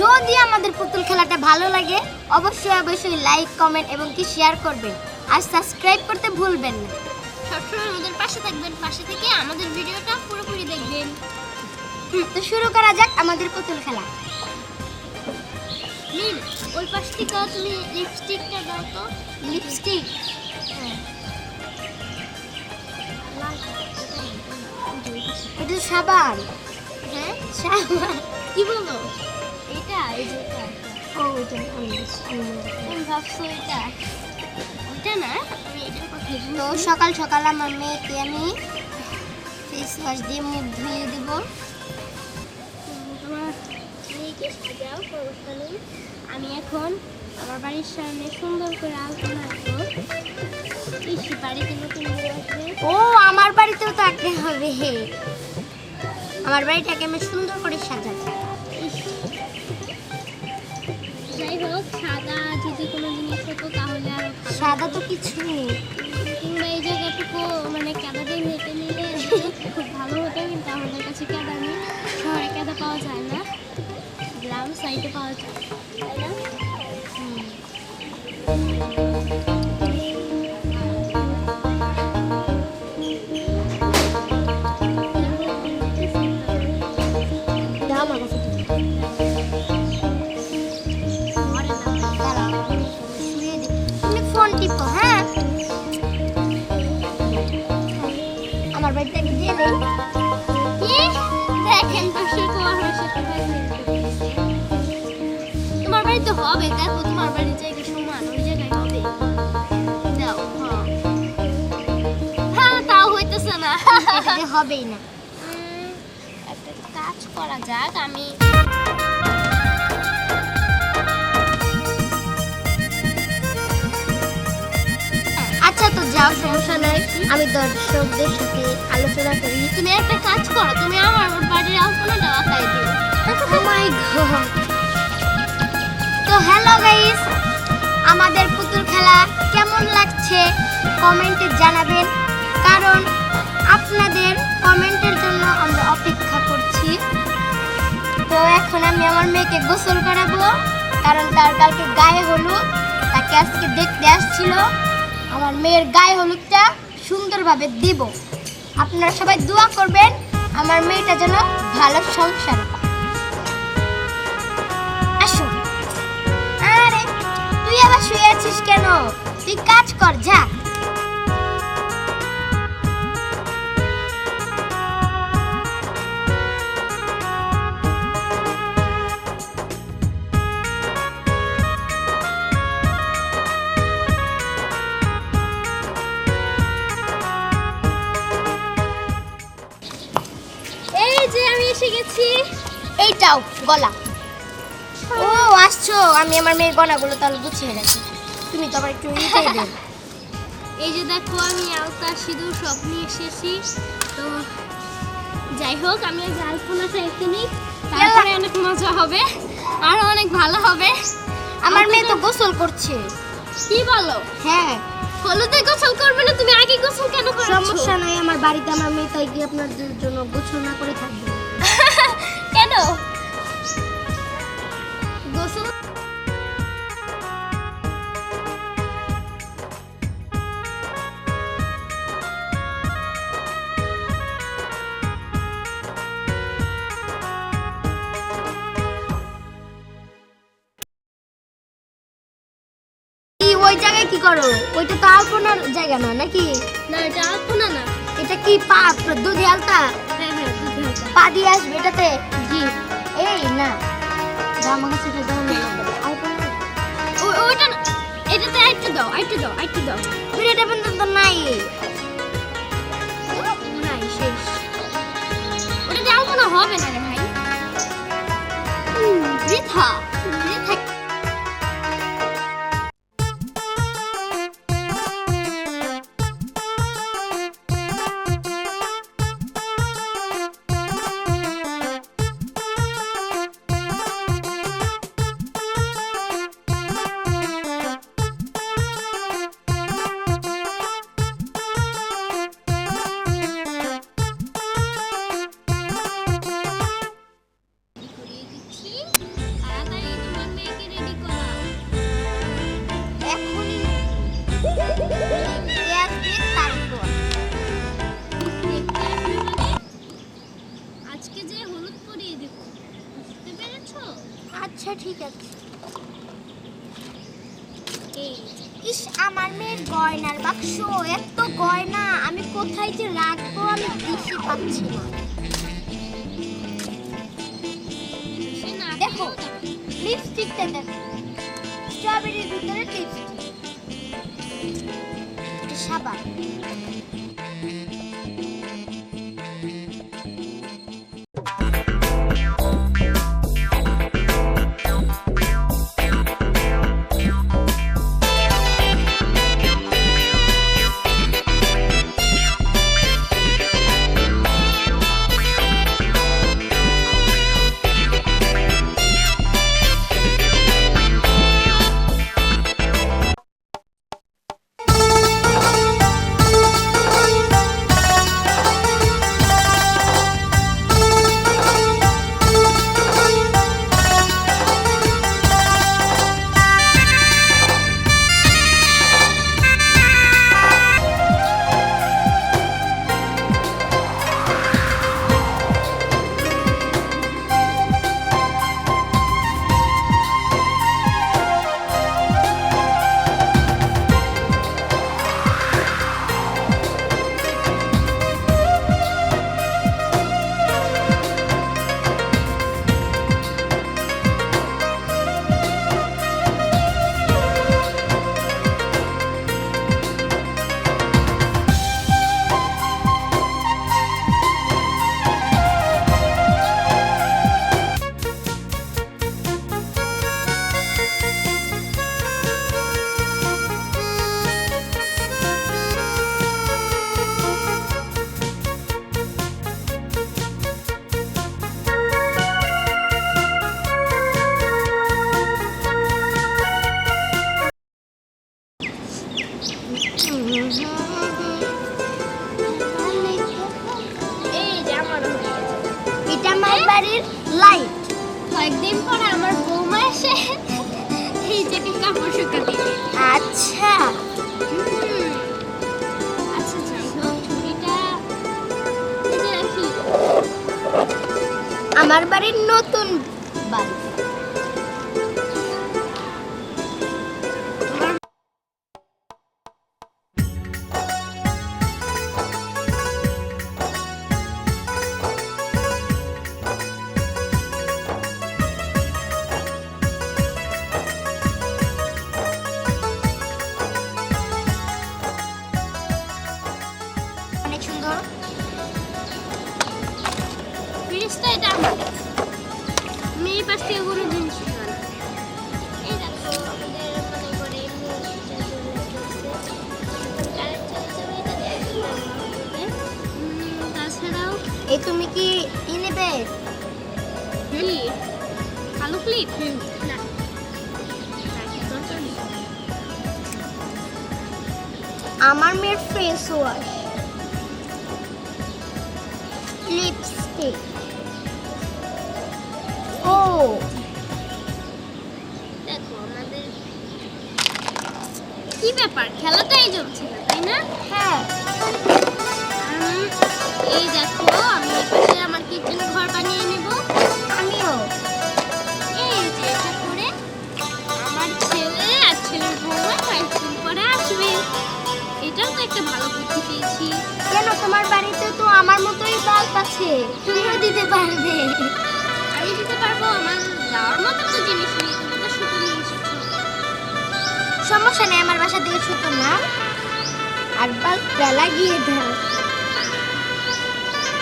যদি আমাদের পুতুল খেলাটা ভালো লাগে অবশ্যই অবশ্যই লাইক কমেন্ট এবং কি শেয়ার করবেন। আর সাবস্ক্রাইব করতে ভুলবেন না। সবসময় আমাদের পাশে থাকবেন পাশে থেকে আমাদের ভিডিওটা পুরোপুরি দেখবেন। তো শুরু করা যাক আমাদের পুতুল খেলা। নীল ওই পাশ থেকে তুমি লিপস্টিকটা দাও তো। লিপস্টিক এটা সাবান। হ্যাঁ? সাবান। কি বলো? এই যে ও এটা আমি আমি করি। এটা? ওইটা না আমি এটার কথা তো সকাল সকাল আমার মেয়েকে আমি ফেস ওয়াশ দিয়ে মুখ ধুয়ে দেব। তোমার মেয়েকে সাজাও সমস্যা নেই আমি এখন আমার বাড়ির সামনে সুন্দর করে আলপনা আঁকবো। বাড়িতে নতুন ও আমার বাড়িতেও তো আঁকতে হবে। আমার বাড়িটাকে আমি সুন্দর করে সাজাবো যাই হোক সাদা যদি কোনো জিনিস হতো তাহলে আর সাদা তো কিছু নেই। কিংবা এই জায়গাটুকু মানে কেদা দিয়ে মেপে নিলে খুব ভালো হতো কিন্তু আমাদের কাছে কেদা নেই। শহরে কেদা পাওয়া যায় না গ্রাম সাইডে পাওয়া যায় দেখেন। তোমার বাড়ি তো হবে দেখো তোমার বাড়ির জায়গা সমান ওই জায়গায় হবে। দাও হ্যাঁ। হ্যাঁ তাও হইতেছে না। এটা দিয়ে হবেই না। একটা কাজ করা যাক আমি যাও সমস্যা নাই। আমি দর্শকদের সাথে আলোচনা করি। তুমি একটা কাজ করো তুমি আমার বাড়ির আলপনাটা আঁকাই দিও। Oh তো হ্যালো গাইস আমাদের পুতুল খেলা কেমন লাগছে কমেন্টে জানাবেন কারণ আপনাদের কমেন্টের জন্য আমরা অপেক্ষা করছি। তো এখন আমি আমার মেয়েকে গোসল করাবো কারণ তার কালকে গায়ে হলুদ তাকে আজকে দেখতে আসছিল। আমার মেয়ের গায়ে হলুদটা সুন্দরভাবে দিব। আপনারা সবাই দোয়া করবেন, আমার মেয়েটা যেন ভালো সংসার পায়। আসো। আরে, তুই আবার শুয়ে আছিস কেন? তুই কাজ কর, যা। গলা। ও আসছো। আমি আমার মেয়ের গলাগুলো তাহলে গুছিয়ে রাখি। তুমি তো আবার একটু ইটাই দেবে। এই যে দেখো আমি আলতা সিঁদুর সব নিয়ে এসেছি। তো যাই হোক আমি আজ আলপনাটা এঁকে নিই। তারপরে অনেক মজা হবে আর অনেক ভালো হবে। আমার মেয়ে তো গোসল করছে। কি বলো? হ্যাঁ। হলুদে গোসল করবে না? তুমি আগে গোসল কেন করেছ? সমস্যা নাই আমার বাড়িতে আমার মেয়ে তাই গিয়ে আপনার জন্য গোসল না করে থাকবে। কেন? গোসল ওই জায়গায় কি করো? ওইটা তো আলপনার জায়গা না নাকি? না এটা আলপনা না। এটা কি পা দুধে আলতা? হ্যাঁ হ্যাঁ দুধে। পা দিয়ে আসবে এটাতে? জি। এই না। কাছে এটা দাও না ওইটা না। এটাতে আইটু দাও আইটু দাও আইটু দাও। এটা পর্যন্ত নাই। নাই শেষ। ওটাতে আলপনা হবে না রে ভাই। বৃথা। ঠিক আছে। ইস, আমার মেয়ের গয়নার বাক্স, এত গয়না, আমি কোথায় যে রাখব, আমি দেখতে পাচ্ছি না। দেখো লিপস্টিকটা দেখো স্ট্রবেরির ভিতরে লিপস্টিক সাবান। এটা আমার বাড়ির লাইট কয়েকদিন পরে আমার বৌমা এসে এই কাপড় শুকাতে আচ্ছা। আচ্ছা রাখি আমার বাড়ির নতুন বাড়ি। আমার মেয়ের ফেস ওয়াশ লিপস্টিক ও। দেখো আমাদের কি ব্যাপার? খেলাটাই জমছে না তাই না? হ্যাঁ। এই দেখো আমি পেয়েছি কেন তোমার বাড়িতে তো আমার মতোই বাল্ব আছে? তুমিও দিতে পারবে। আমি দিতে পারব আমার যাওয়ার মতো তো জিনিস নেই তুমি তো শুধু নিয়ে এসেছ। সমস্যা নেই আমার বাসা থেকে ছোট না। আর বাল্বটা লাগিয়ে দাও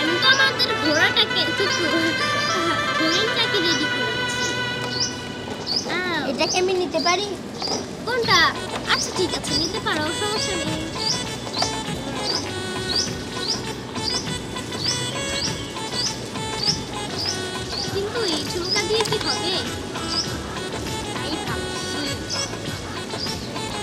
আমি তো আমাদের ঘোড়াটাকে হরিণটাকে রেডি করেছি। এটাকে আমি নিতে পারি? কোনটা? আচ্ছা ঠিক আছে নিতে পারো সমস্যা নেই। কিন্তু এই ঝুমকা দিয়ে কি হবে